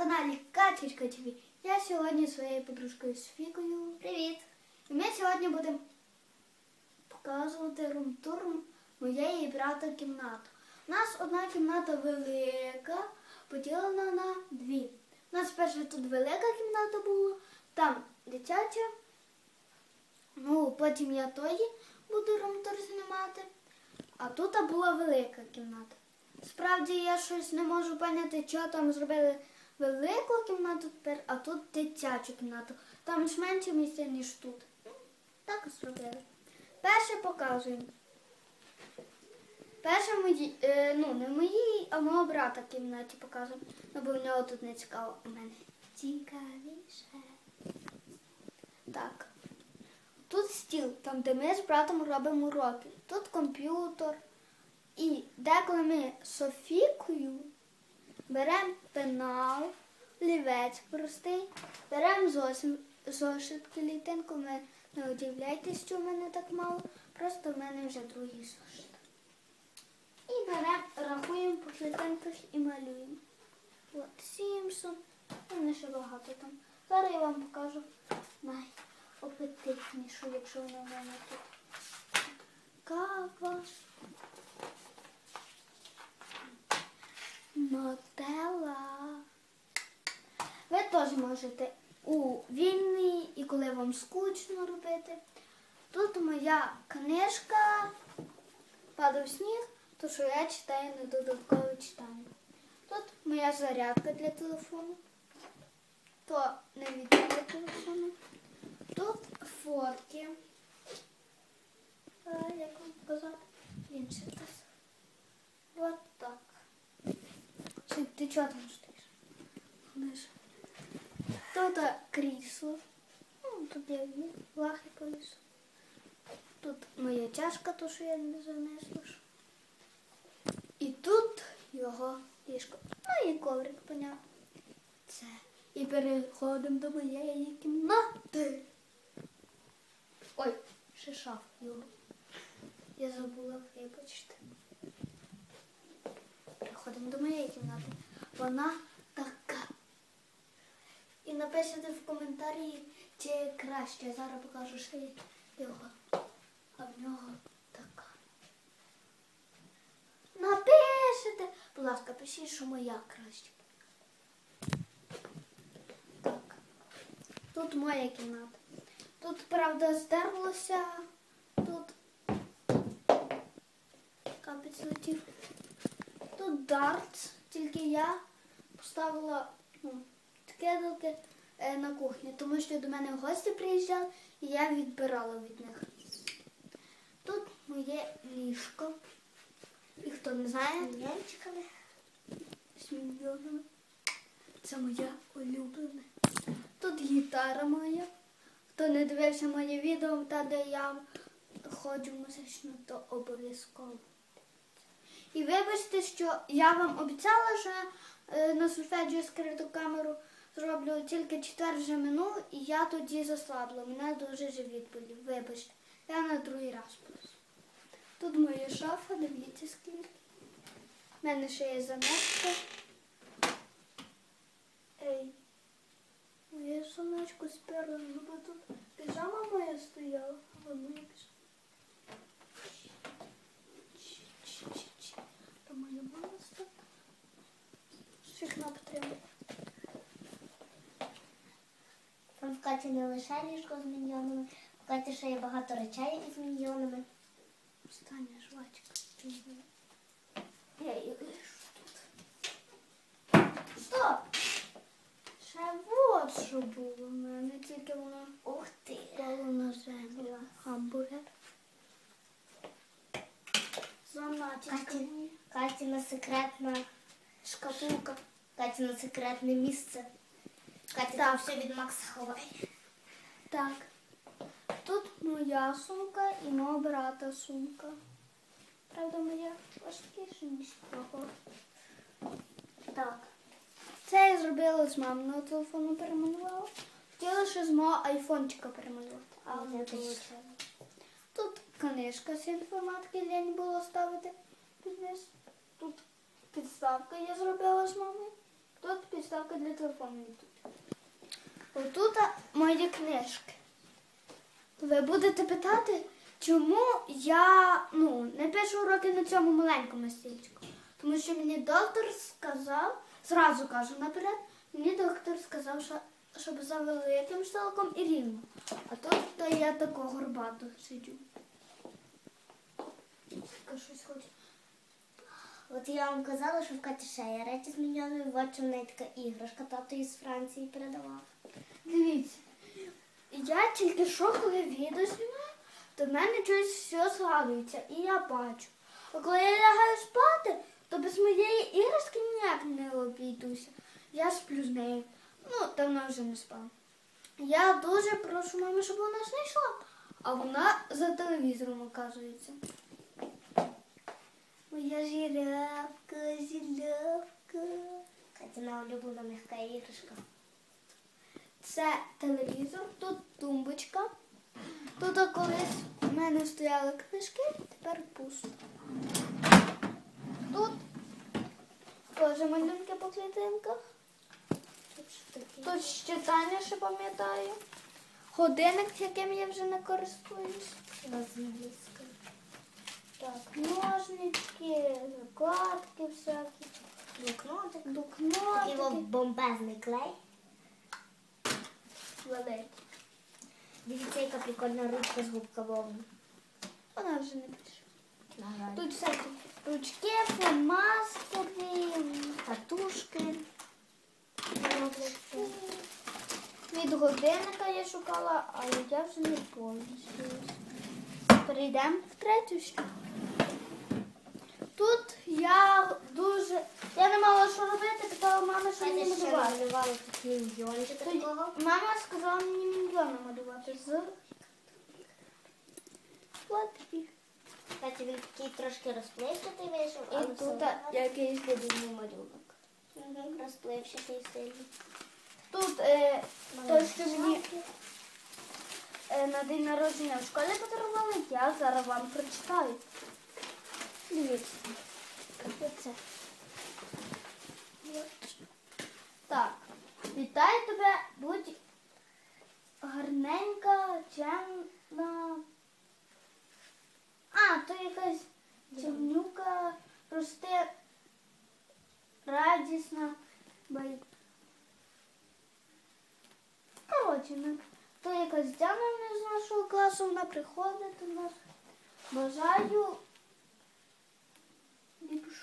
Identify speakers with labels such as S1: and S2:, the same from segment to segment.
S1: каналі Катечка ТВ. Я сьогодні зі своєю подружкою Софікою. Привіт! І ми сьогодні будемо показувати рум-тур моєї брата кімнату. У нас одна кімната велика, поділена на дві. У нас перша тут велика кімната була, там дитяча. Ну, потім я тої буду рум-тур знімати. А тут була велика кімната. Справді я щось не можу поняти, що там зробили велику кімнату тепер, а тут дитячу кімнату. Там ж менше місця, ніж тут. Так і зробили. Перше показуємо. Перше мої, е, ну не моїй, а мого брата кімнаті показуємо. Ну, бо в нього тут не цікаво. У мене цікавіше. Так. Тут стіл, там де ми з братом робимо уроки. Тут комп'ютер. І деколи ми з Софікою беремо пенал, лівець простий, беремо зошит, зошит клітинку. Ви не удивляйтесь, що в мене так мало. Просто в мене вже другий зошит. І беремо, рахуємо по клітинках і малюємо. От Сімсон. У мене ще багато там. Зараз я вам покажу найапетитнішу, якщо вона в мене тут. Кава. Нотела. Можете у вільний і коли вам скучно робити. Тут моя книжка Падав сніг, то що я читаю на додаткове читання. Тут моя зарядка для телефону. То не від для телефону. Тут фотки. А, як вам показати? Інше. Вот так. Чи ти чого там? Тут крісло. Ну, тут я лахи повісу. Тут моя чашка, то що я не занесла. І тут його ліжко. Ну і коврик, понятно. Це. І переходимо до моєї кімнати. Ой, ще шаф його. Я забула, вибачте. Переходимо до моєї кімнати. Вона така. Напишіть в коментарі, чи краще. Я зараз покажу ще його. А в нього така. Напишете. Будь ласка, пишіть, що моя краще. Так. Тут моя кімната. Тут, правда, здерлося. Тут капець летів. Тут дартс, тільки я поставила ну, кидалки на кухні, тому що до мене в гості приїжджали і я відбирала від них. Тут моє ліжко. І хто не знає,
S2: М'ячиками.
S1: з мільйонами. Це моя улюблена. Тут гітара моя. Хто не дивився моє відео, та де я ходжу музично, то обов'язково. І вибачте, що я вам обіцяла, що е, на сульфеджіо скриту камеру зроблю тільки четвер вже минув, і я тоді заслабла. Мене дуже живіт болів. Вибачте, я на другий раз просто. Тут моя шафа, дивіться скільки. У мене ще є заметка. Ей. Моє сонечко сперла, ну бо тут піжама моя стояла, а воно не піжама. Чи-чи-чи-чи. То моя мама стоїть. Всіх нам потрібно.
S2: Там в Каті не лише ліжко з міньйонами, в Каті ще є багато речей із міньйонами.
S1: Остання жвачка. Я її лишу тут. Стоп! Ще вот що було в мене, тільки воно
S2: Ух ти!
S1: впало на землю. Гамбургер. Занатічка
S2: Каті. Катіна секретна,
S1: Шкатулка.
S2: Катіна секретне місце. Катя там все від Макса ховає.
S1: Так. Тут моя сумка і мого брата сумка. Правда, моя важкіша, ніж того. Так. Це я зробила з маминого телефону перемалювала. Хотіла ще з мого айфончика перемалювати. Але не вийшло. Тут книжка з інформатики лень було ставити під низ. Тут підставка я зробила з мамою. Тут підставка. для телефону. Отут мої книжки. Ви будете питати, чому я ну, не пишу уроки на цьому маленькому стільчику. Тому що мені доктор сказав, зразу кажу наперед, мені доктор сказав, що щоб за великим столиком і рівно. А тут то я тако горбато сиджу. Щось хочу.
S2: От я вам казала, що в Каті є речі з міньйонами, от що в неї така іграшка, тато із Франції передавав.
S1: Дивіться, я тільки що коли відео знімаю, то в мене щось все згадується і я бачу. А коли я лягаю спати, то без моєї іграшки ніяк не обійдуся. Я сплю з нею. Ну, давно вже не спала. Я дуже прошу маму, щоб вона знайшла, а вона за телевізором оказується. Моя жирафка, жирафка.
S2: Катіна улюблена м'яка іграшка.
S1: Це телевізор, тут тумбочка. Тут колись в мене стояли книжки, тепер пусто. Тут теж малюнки по клітинках.
S2: Тут
S1: ще Таня ще пам'ятаю. Годинник, яким я вже не користуюсь. Так, ножнички, закладки всякі,
S2: Блокнотик. Такий от бомбезний клей.
S1: Великі.
S2: Дивіться, яка прикольна ручка з губка вовни.
S1: Вона вже не пише. Тут всякі ручки, фломастери, татушки. Від годинника я шукала, але я вже не повністю. Перейдемо в третю ще. Тут я дуже. Я не мала що робити, питала мами, що мені малювати. Мама сказала мені мільйони малювати з платки.
S2: Катя, він такий трошки розплещатий вийшов,
S1: І
S2: але
S1: тут якийсь дивний малюнок.
S2: Мгм, розпливчатий сильний.
S1: Тут е, то, що мені е, на день народження в школі подарували, я зараз вам прочитаю. Дивіться. Так. Вітаю тебе, будь гарненька, чемна. А, то якась чемнюка, росте радісна, бай. Коротше, ну, то якась Діана в з нашого класу, вона приходить до нас. Бажаю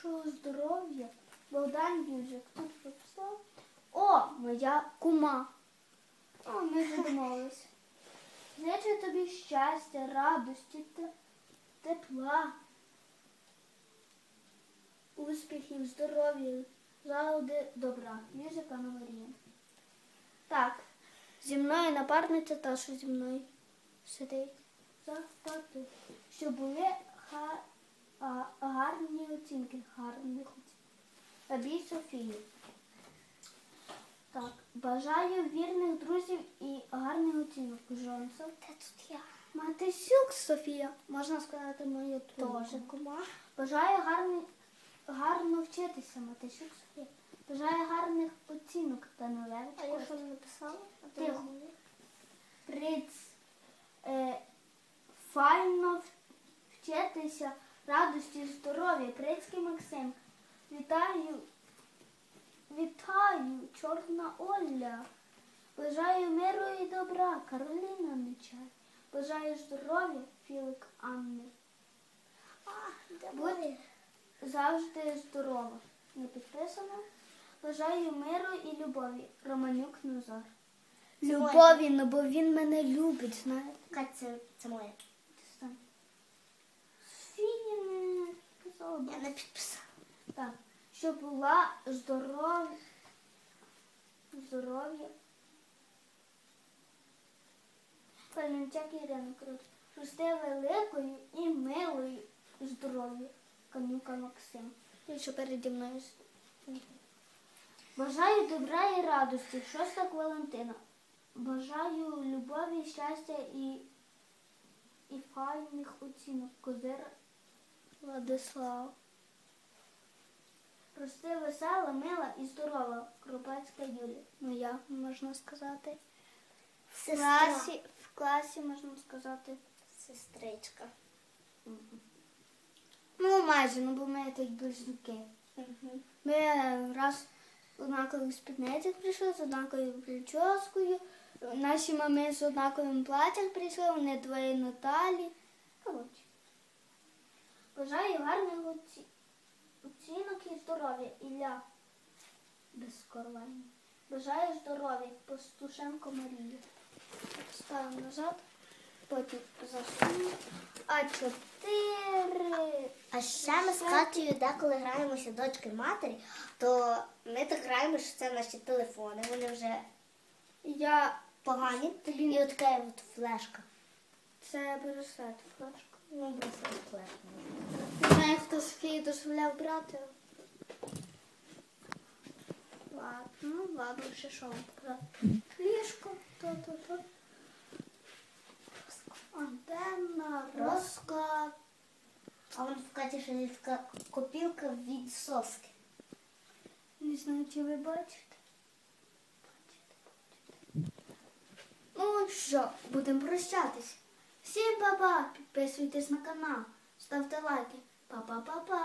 S1: ліпшого здоров'я. Богдан Южик тут прописав. О, моя кума. О, ми домовились. Зичу тобі щастя, радості, те- тепла, успіхів, здоров'я, завжди добра. Южик Анна Марія. Так, зі мною напарниця та, що зі мною сидить за партою. Щоб були га- а, гарні оцінки, гарних оцінок. Тобі Софію. Так, бажаю вірних друзів і гарних оцінок. Жонса.
S2: Та тут я.
S1: Матисюк Софія. Можна сказати моє
S2: Теж кума.
S1: Бажаю гарний, гарно вчитися, Матисюк Софія. Бажаю гарних оцінок та нових.
S2: А я що не написала?
S1: Тихо. Приц, е, файно вчитися, радості, здоров'я. Прицький Максим. Вітаю, вітаю, чорна Оля. Бажаю миру і добра, Кароліна Нечай. Бажаю здоров'я, Філик Анни. Будь завжди здорова. Не підписано. Бажаю миру і любові. Романюк Назар. Любові, ну бо він мене любить, знаєте.
S2: Катя, це, це моє.
S1: Софія не казала.
S2: Я не підписала.
S1: Так. Щоб була здоров... здоров'я. Калінчак Ірина Крут. Росте великою і милою здоров'я. Канюка Максим. І що переді мною. Бажаю добра і радості. Шостак Валентина. Бажаю любові, щастя і, і файних оцінок. Козир Владислав. Прости, весела, мила і здорова. Крупецька Юлія. Ну я можна сказати. В класі, в класі можна сказати.
S2: Сестричка.
S1: Ну, майже, ну бо ми тут близнюки. Ми раз однакових спідницях прийшли, з однаковою прическою. Наші мами з однаковим платтям прийшли, вони двоє Наталі. Коротше. Бажаю гарних оці... оцінок і здоров'я, Ілля. Без скоровання. Бажаю здоров'я, Пастушенко Марія. Ставимо назад, потім засунемо. А чотири.
S2: А ще ми з Катєю деколи граємося дочки матері, то ми так граємо, що це наші телефони. Вони вже
S1: Я
S2: погані. І от така от флешка.
S1: це браслет, флешка.
S2: Ну, просто.
S1: Хто Софії дозволяв брати. Ладно, ну ладно, ще що вам показати. Ліжко, то-то-то. Антенна, розклад.
S2: А вон в Каті ще є така копілка від соски.
S1: Не знаю, чи ви бачите. Бачите, бачите. Ну що, будемо прощатись. Всім па-па, підписуйтесь на канал, ставте лайки. Па-па-па-па.